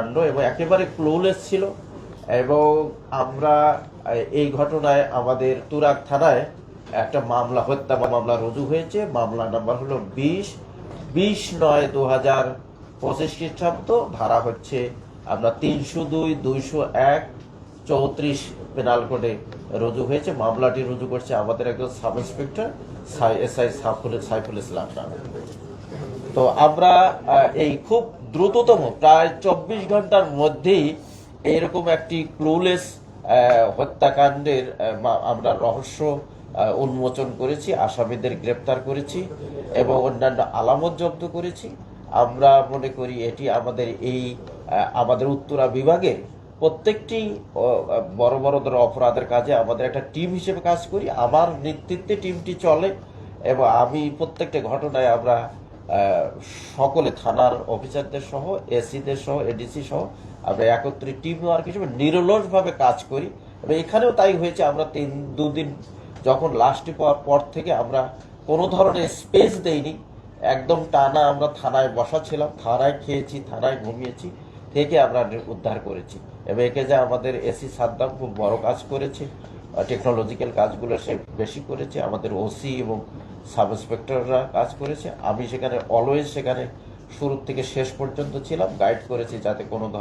কাণ্ড এবং একেবারে ক্লোলেস ছিল এবং আমরা এই ঘটনায় আমাদের তুরাক থানায় একটা মামলা, হত্যা মামলা রুজু হয়েছে। মামলা নাম্বার হলো বিশ বিশ নয় দু হাজার পঁচিশ খ্রিস্টাব্দ। ধারা হচ্ছে আমরা তিনশো দুই, দুইশো এক, চৌত্রিশ পেনাল কোডে রুজু হয়েছে, মামলাটি রুজু করছে আমাদের একজন sub inspector S I Saiful Saiful Islam তো আমরা এই খুব দ্রুততম, প্রায় চব্বিশ ঘণ্টার মধ্যেই এরকম একটি ক্লুলেস হত্যাকাণ্ডের আমরা রহস্য উন্মোচন করেছি, আসামিদের গ্রেপ্তার করেছি এবং অন্যান্য আলামত জব্দ করেছি। আমরা মনে করি এটি আমাদের এই আমাদের উত্তরা বিভাগের প্রত্যেকটি বড় বড় ধরো অপরাধের কাজে আমাদের একটা টিম হিসেবে কাজ করি। আমার নেতৃত্বে টিমটি চলে এবং আমি প্রত্যেকটা ঘটনায় আমরা সকলে থানার অফিসারদের সহ, এসিদের সহ, এডিসি সহ আমরা একত্রিত টিম ওয়ার্ক হিসেবে নিরলসভাবে কাজ করি। এবং এখানেও তাই হয়েছে, আমরা তিন, দুদিন যখন লাস্টে পাওয়ার পর থেকে আমরা কোনো ধরনের স্পেস দেইনি। একদম টানা আমরা থানায় বসা ছিলাম, থানায় খেয়েছি, থানায় ঘুমিয়েছি। থেকে আমরা উদ্ধার করেছি। এবং একে যে আমাদের এসি সাদ্দাম খুব বড় কাজ করেছে টেকনোলজিক্যাল কাজগুলো সে বেশি করেছে, আমাদের ওসি এবং সাব ইন্সপেক্টররা কাজ করেছে। আমি সেখানে অলওয়েজ সেখানে শুরু থেকে শেষ পর্যন্ত ছিলাম গাইড করেছি যাতে কোনো